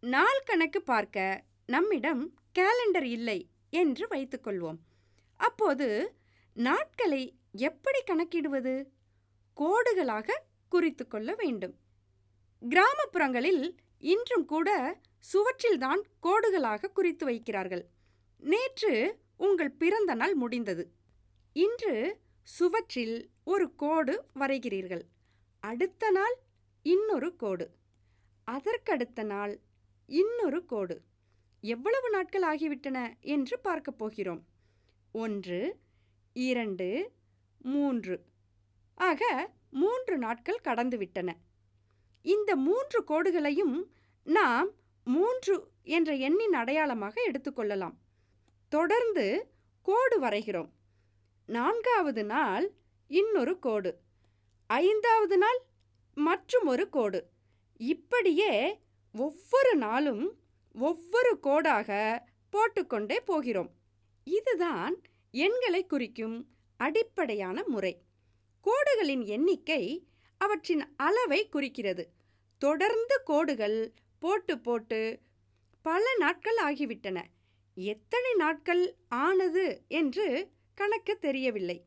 நாள் கணக்கு பார்க்க நம்மிடம் கேலண்டர் இல்லை என்று வைத்துக்கொள்வோம். அப்போது நாட்களை எப்படி கணக்கிடுவது? கோடுகளாக குறித்து கொள்ள வேண்டும். கிராமப்புறங்களில் இன்றும் கூட சுவற்றில்தான் கோடுகளாக குறித்து வைக்கிறார்கள். நேற்று உங்கள் பிறந்த நாள் முடிந்தது. இன்று சுவற்றில் ஒரு கோடு வரைகிறீர்கள். அடுத்த நாள் இன்னொரு கோடு. அதற்கடுத்த நாள் இன்னொரு கோடு. எவ்வளவு நாட்கள் ஆகிவிட்டன என்று பார்க்கப் போகிறோம். ஒன்று இரண்டு மூன்று. ஆக மூன்று நாட்கள் கடந்துவிட்டன. இந்த மூன்று கோடுகளையும் நாம் மூன்று என்ற எண்ணின் அடையாளமாக எடுத்துக்கொள்ளலாம் தொடர்ந்து கோடு வரைகிறோம். நான்காவது நாள் இன்னொரு கோடு. ஐந்தாவது நாள் மற்றும் ஒரு கோடு. இப்படியே ஒவ்வொரு நாளும் ஒவ்வொரு கோடாக போட்டுக்கொண்டே போகிறோம். இதுதான் எண்களை குறிக்கும் அடிப்படையான முறை. கோடுகளின் எண்ணிக்கை அவற்றின் அளவை குறிக்கிறது. தொடர்ந்து கோடுகள் போட்டு போட்டு பல நாட்கள் ஆகிவிட்டன. எத்தனை நாட்கள் ஆனது என்று கணக்கு தெரியவில்லை.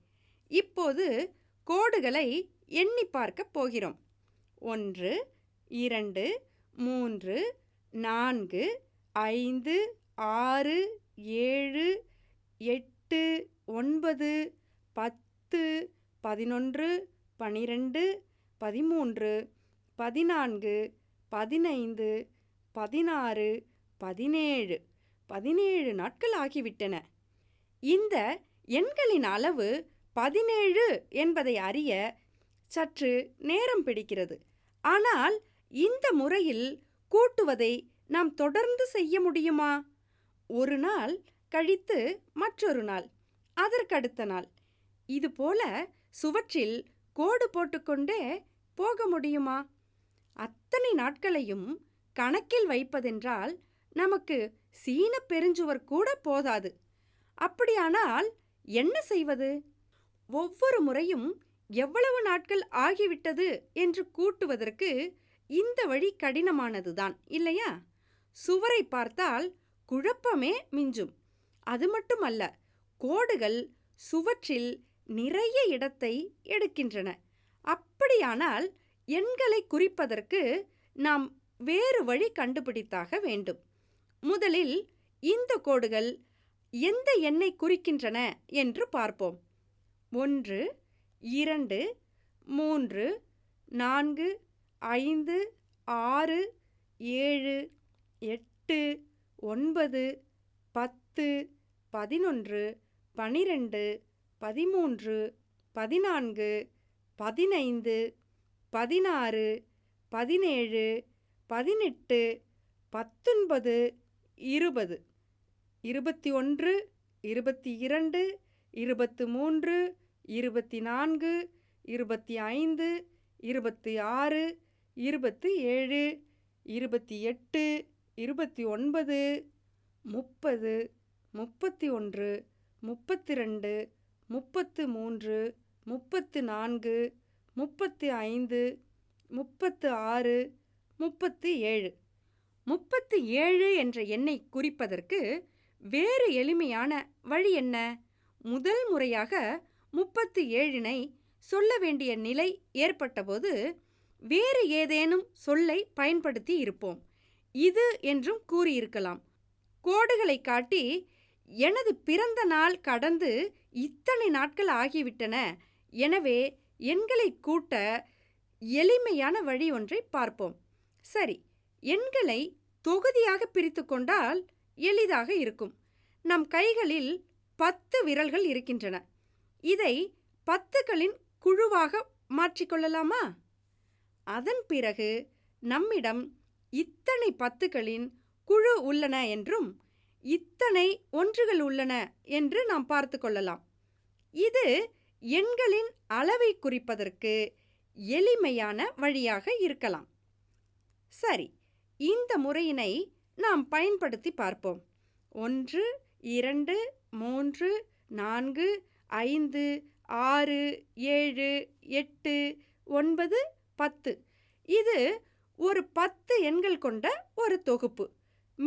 இப்போது கோடுகளை எண்ணி பார்க்கப் போகிறோம். ஒன்று இரண்டு மூன்று நான்கு ஐந்து ஆறு ஏழு எட்டு ஒன்பது பத்து பதினொன்று பனிரெண்டு பதிமூன்று பதினான்கு பதினைந்து பதினாறு பதினேழு. பதினேழு நாட்கள் ஆகிவிட்டன. இந்த எண்களின் அளவு பதினேழு என்பதை அறிய சற்று நேரம் பிடிக்கிறது. ஆனால் இந்த முறையில் கூட்டுவதை நாம் தொடர்ந்து செய்ய முடியுமா? ஒரு நாள் கழித்து மற்றொரு நாள் அதற்கடுத்த நாள். இதுபோல சுவற்றில் கோடு போட்டுக்கொண்டே போக முடியுமா? அத்தனை நாட்களையும் கணக்கில் வைப்பதென்றால் நமக்கு சீன பெருஞ்சுவர் கூட போதாது. அப்படியானால் என்ன செய்வது? ஒவ்வொரு முறையும் எவ்வளவு நாட்கள் ஆகிவிட்டது என்று கூட்டுவதற்கு இந்த வழி கடினமானதுதான் இல்லையா? சுவரை பார்த்தால் குழப்பமே மிஞ்சும். அது மட்டுமல்ல கோடுகள் சுவற்றில் நிறைய இடத்தை எடுக்கின்றன. அப்படியானால் எண்களை குறிப்பதற்கு நாம் வேறு வழி கண்டுபிடித்தாக வேண்டும். முதலில் இந்த கோடுகள் எந்த எண்ணை குறிக்கின்றன என்று பார்ப்போம். ஒன்று இரண்டு மூன்று நான்கு ஐந்து ஆறு ஏழு எட்டு ஒன்பது பத்து பதினொன்று பனிரெண்டு பதிமூன்று பதினான்கு பதினைந்து பதினாறு பதினேழு பதினெட்டு பத்தொன்பது இருபது. இருபத்தி ஒன்று இருபத்தி இரண்டு இருபத்து மூன்று இருபத்தி நான்கு இருபத்தி ஐந்து இருபத்தி ஆறு இருபத்தி ஏழு இருபத்தி எட்டு இருபத்தி ஒன்பது முப்பது முப்பத்தி ஒன்று முப்பத்தி ரெண்டு முப்பத்து மூன்று முப்பத்து நான்கு முப்பத்தி ஐந்து முப்பத்து ஆறு முப்பத்தி ஏழு. முப்பத்தி ஏழு என்ற எண்ணை குறிப்பதற்கு வேறு எளிமையான வழி என்ன? முதல் முறையாக முப்பத்து ஏழினை சொல்ல வேண்டிய நிலை ஏற்பட்டபோது வேறு ஏதேனும் சொல்லை பயன்படுத்தி இருப்போம். இது என்றும் கூறியிருக்கலாம். கோடுகளை காட்டி எனது பிறந்த நாள் கடந்து இத்தனை நாட்கள் ஆகிவிட்டன. எனவே எண்களை கூட்ட எளிமையான வழி ஒன்றை பார்ப்போம். சரி எண்களை தொகுதியாக பிரித்து கொண்டால் எளிதாக இருக்கும். நம் கைகளில் பத்து விரல்கள் இருக்கின்றன. இதை பத்துகளின் குழுவாக மாற்றிக்கொள்ளலாமா அதன் பிறகு நம்மிடம் இத்தனை பத்துகளின் குழு உள்ளன என்றும் இத்தனை ஒன்றுகள் உள்ளன என்று நாம் பார்த்து கொள்ளலாம். இது எண்களின் அளவை குறிப்பதற்கு எளிமையான வழியாக இருக்கலாம். சரி இந்த முறையினை நாம் பயன்படுத்தி பார்ப்போம். ஒன்று இரண்டு மூன்று நான்கு ஐந்து ஆறு ஏழு எட்டு ஒன்பது பத்து. இது ஒரு பத்து எண்கள் கொண்ட ஒரு தொகுப்பு.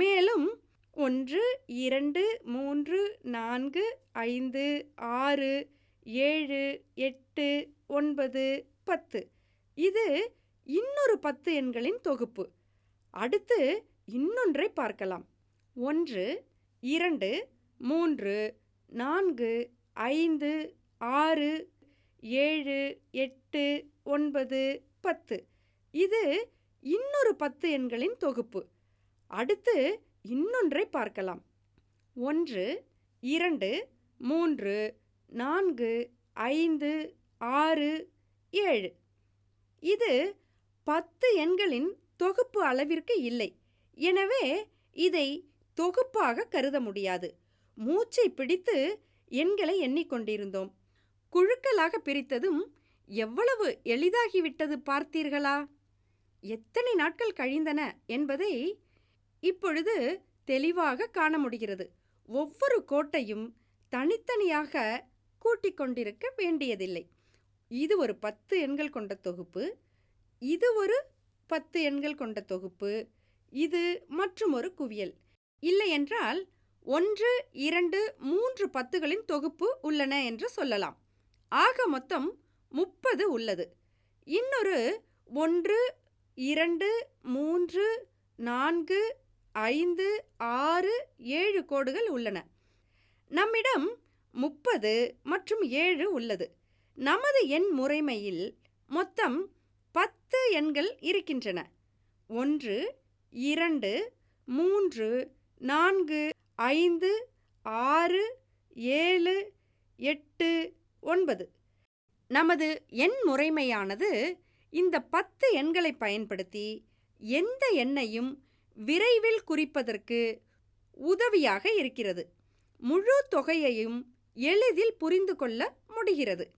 மேலும் ஒன்று இரண்டு மூன்று நான்கு ஐந்து ஆறு ஏழு எட்டு ஒன்பது பத்து. இது இன்னொரு பத்து எண்களின் தொகுப்பு. அடுத்து இன்னொன்றை பார்க்கலாம். ஒன்று இரண்டு மூன்று நான்கு ஐந்து ஆறு ஏழு எட்டு ஒன்பது பத்து. இது இன்னொரு பத்து எண்களின் தொகுப்பு. அடுத்து இன்னொன்றை பார்க்கலாம். ஒன்று இரண்டு மூன்று நான்கு ஐந்து ஆறு ஏழு. இது பத்து எண்களின் தொகுப்பு அளவிற்கு இல்லை. எனவே இதை தொகுப்பாக கருத முடியாது. மூச்சை பிடித்து எண்களை எண்ணிக்கொண்டிருந்தோம். குழுக்களாக பிரித்ததும் எவ்வளவு எளிதாகிவிட்டது பார்த்தீர்களா? எத்தனை நாட்கள் கழிந்தன என்பதை இப்பொழுது தெளிவாக காண முடிகிறது. ஒவ்வொரு கோட்டையும் தனித்தனியாக கூட்டிக் கொண்டிருக்க வேண்டியதில்லை. இது ஒரு பத்து எண்கள் கொண்ட தொகுப்பு இது ஒரு பத்து எண்கள் கொண்ட தொகுப்பு இது மற்றும் ஒரு குவியல். இல்லையென்றால் ஒன்று இரண்டு மூன்று பத்துகளின் தொகுப்பு உள்ளன என்று சொல்லலாம். ஆக மொத்தம் முப்பது உள்ளது. இன்னொரு ஒன்று இரண்டு மூன்று நான்கு ஐந்து ஆறு ஏழு கோடுகள் உள்ளன. நம்மிடம் முப்பது மற்றும் ஏழு உள்ளது. நமது எண் முறைமையில் மொத்தம் பத்து எண்கள் இருக்கின்றன. ஒன்று இரண்டு மூன்று நான்கு ஐந்து ஆறு ஏழு எட்டு ஒன்பது. நமது எண் முறைமையானது இந்த பத்து எண்களை பயன்படுத்தி எந்த எண்ணையும் விரைவில் குறிப்பதற்கு உதவியாக இருக்கிறது. முழு தொகையையும் எளிதில் புரிந்து கொள்ள முடிகிறது.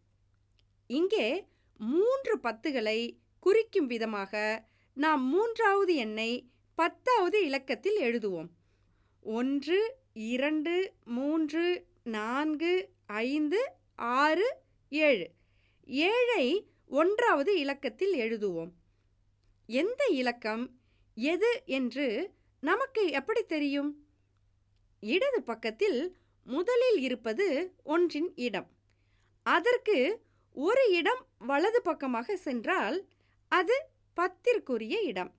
இங்கே மூன்று பத்துகளை குறிக்கும் விதமாக நாம் மூன்றாவது எண்ணை பத்தாவது இலக்கத்தில் எழுதுவோம். ஒன்று இரண்டு மூன்று நான்கு ஐந்து ஆறு ஏழு. ஏழை ஒன்றாவது இலக்கத்தில் எழுதுவோம். எந்த இலக்கம்? எது என்று நமக்கு எப்படி தெரியும்? இடது பக்கத்தில் முதலில் இருப்பது ஒன்றின் இடம். அதற்கு ஒரு இடம் வலது பக்கமாக சென்றால் அது பத்திற்குரிய இடம்.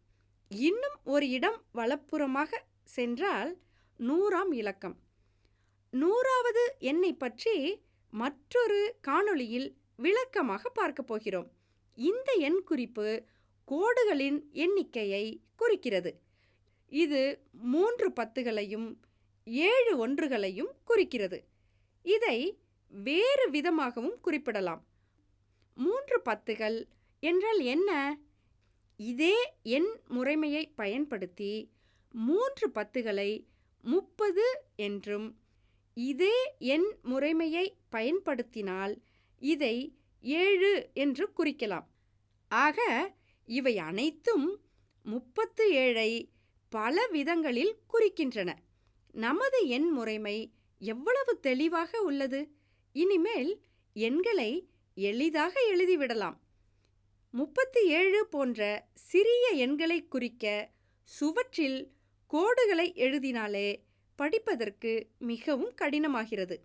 இன்னும் ஒரு இடம் வலப்புறமாக சென்றால் நூறாம் இலக்கம். நூறாவது எண்ணை பற்றி மற்றொரு காணொளியில் விளக்கமாக பார்க்க போகிறோம். இந்த எண் குறிப்பு கோடுகளின் எண்ணிக்கையை குறிக்கிறது. இது மூன்று பத்துகளையும் ஏழு ஒன்றுகளையும் குறிக்கிறது. இதை வேறு விதமாகவும் குறிப்பிடலாம். மூன்று பத்துகள் என்றால் என்ன? இதே எண் முறைமையை பயன்படுத்தி மூன்று பத்துகளை முப்பது என்றும் இதே எண் முறைமையை பயன்படுத்தினால் இதை ஏழு என்று குறிக்கலாம். ஆக இவை அனைத்தும் முப்பத்து ஏழை பல விதங்களில் குறிக்கின்றன. நமது எண் முறைமை எவ்வளவு தெளிவாக உள்ளது? இனிமேல் எண்களை எளிதாக எழுதிவிடலாம். முப்பத்தி ஏழு போன்ற சிறிய எண்களை குறிக்க சுவற்றில் கோடுகளை எழுதினாலே படிப்பதற்கு மிகவும் கடினமாகிறது.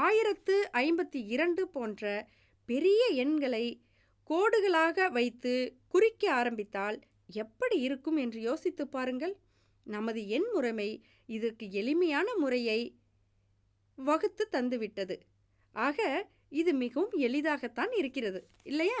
ஆயிரத்து ஐம்பத்தி இரண்டு போன்ற பெரிய எண்களை கோடுகளாக வைத்து குறிக்க ஆரம்பித்தால் எப்படி இருக்கும் என்று யோசித்து பாருங்கள். நமது எண் முறைமை இதற்கு எளிமையான முறையை வகுத்து தந்துவிட்டது. ஆக இது மிகவும் எளிதாகத்தான் இருக்கிறது இல்லையா?